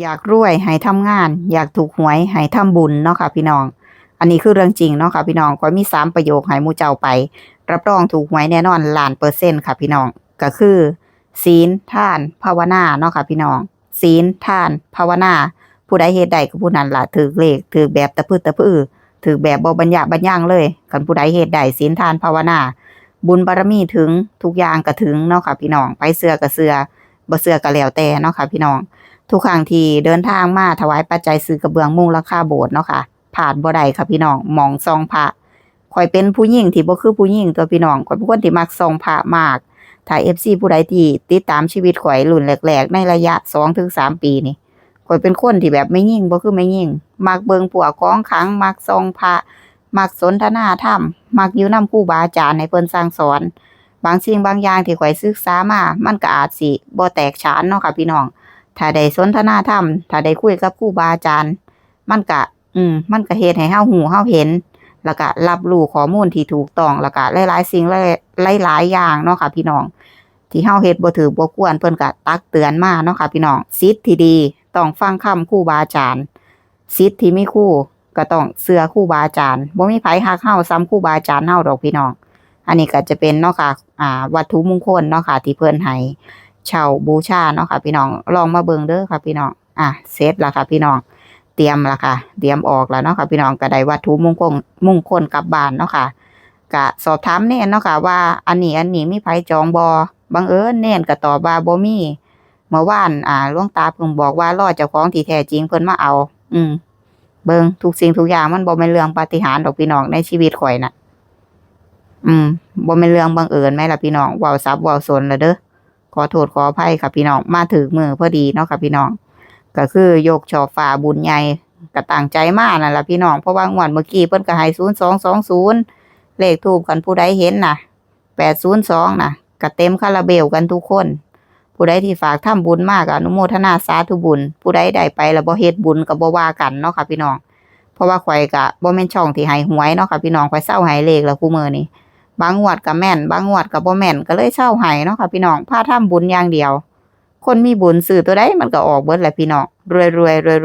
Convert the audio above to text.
อยากรวยให้ทำงาน อยากถูกหวยให้ทำบุญเนาะค่ะพี่น้อง อันนี้คือเรื่องจริงเนาะค่ะพี่น้องก็มีสามประโยคให้มูเจ้าไป รับรองถูกหวยแน่นอนล้านเปอร์เซ็นต์ค่ะพี่น้องก็คือ ศีลทาน ภาวนาเนาะค่ะพี่น้อง ศีลทาน ภาวนาผู้ใดเฮ็ดได้ก็ผู้นั้นล่ะถือเลขถือแบบตะพืดตะพือถือแบบบบัญญัติบัญญังเลยคันผู้ใดเฮ็ดได้ศีลทานภาวนา บุญบารมีถึงทุกอย่างก็ถึงเนาะค่ะพี่น้องไปเสือก็เสือ บ่เสือก็แล้วแต่เนาะค่ะพี่น้อง ทุกครั้งที่เดินทางมาถวายปัจจัยซื้อกระเบื้องมุงหลังคาโบสถ์เนาะค่ะผ่านบ่ได้ค่ะพี่น้องมองซองพระข่อยเป็นผู้หญิงที่บ่คือผู้หญิงตัวพี่น้องข่อยเป็นคนที่มักซองพระมากถ้า FC ผู้ใดที่ติดตามชีวิตข่อยรุ่นแรกๆ ในระยะ2ถึง3ปีนี่ข่อยเป็นคนที่แบบไม่ยิ่งบ่คือไม่ยิ่ง มักเบิงพวกของขัง มักซองพระ มักสนทนาธรรม มักอยู่นำครูบาอาจารย์ให้เพิ่นสั่งสอน บางสิ่งบางอย่างที่ข่อยศึกษามา มันก็อาจสิบ่แตกฉานเนาะค่ะพี่น้อง ถ้าได้สนทนาธรรม ถ้าได้คุยกับครูบาอาจารย์ มันก็อืม มันก็เฮ็ดให้เฮาหูเฮาเห็น แล้วก็รับรู้ข้อมูลที่ถูกต้อง แล้วก็หลายๆสิ่งหลายๆอย่างเนาะค่ะพี่น้อง ที่เฮาเฮ็ดบ่ถือบ่ควรเพิ่นก็ตักเตือนมาเนาะค่ะพี่น้องสิทธิ์ที่ดีต้องฟังคำครูบาอาจารย์สิทธิ์ที่มีครูก็ต้องเชื่อครูบาอาจารย์บ่มีไผฮักเฮาซ้ำครูบาอาจารย์เฮาดอกพี่น้อง อันนี้ก็จะเป็นเนาะค่ะอ่าวัตถุมงคลเนาะค่ะที่เพิ่นให้เช่าบูชาเนาะค่ะพี่น้องลองมาเบิ่งเด้อค่ะพี่น้องอะเสร็จแล้วค่ะพี่น้องเตรียมล้วค่ะเตรียมออกแล้วเนาะค่ะพี่น้องก็ได้วัตถุมงคลมงคลกลับบ้านเนาะค่ะก็สอบถามเน่นเนาะค่ะว่าอันนี้อันนี้มีไผจองบ่บังเอิญเน่นก็ตอบว่าบ่มีเมื่อวานอ่าหลวงตาเพิ่นบอกว่ารอเจ้าของที่แท้จริงเพิ่นมาเอา อืมเบิงทุกสิ่งทุกอย่างมันบ่แม่นเรื่องปาฏิหาริย์ดอกพี่น้องในชีวิตข่อยน่ะ อืมบ่แม่นเรื่องบังเอิญไหมล่ะพี่น้องเว้าซับเว้าสนละเด้อขอโทษขออภัยค่ะพี่น้องมาถึงมือพอดีเนาะค่ะพี่น้อง ก็คือยกชอฟ้าบุญใหญ่ก็ตั้งใจมากนั่นล่ะพี่น้องเพราะว่างวดเมื่อกี้เพิ่นก็ให้0220เลขทูปกันผู้ใดเห็นน่ะ802น่ะก็เต็มคาราเบลกันทุกคน ผู้ใดที่ฝากทำบุญมากอนุโมทนาสาธุบุญ ผู้ใดได้ไปแล้วบ่เฮ็ดบุญก็บ่ว่ากันเนาะค่ะพี่น้อง เพราะว่าข่อยก็บ่แม่นช่องที่ให้หวยเนาะค่ะพี่น้องข่อยเศร้าให้เลขแล้วคู่มือนี้ บางงวดก็แม่น บางงวดก็บ่แม่นก็เลยเช่าให้เนาะค่ะพี่น้องพาทำบุญอย่างเดียว คนมีบุญสื่อตัวใดมันก็ออกเบิดแหละพี่น้องรวยรวยรวยรวย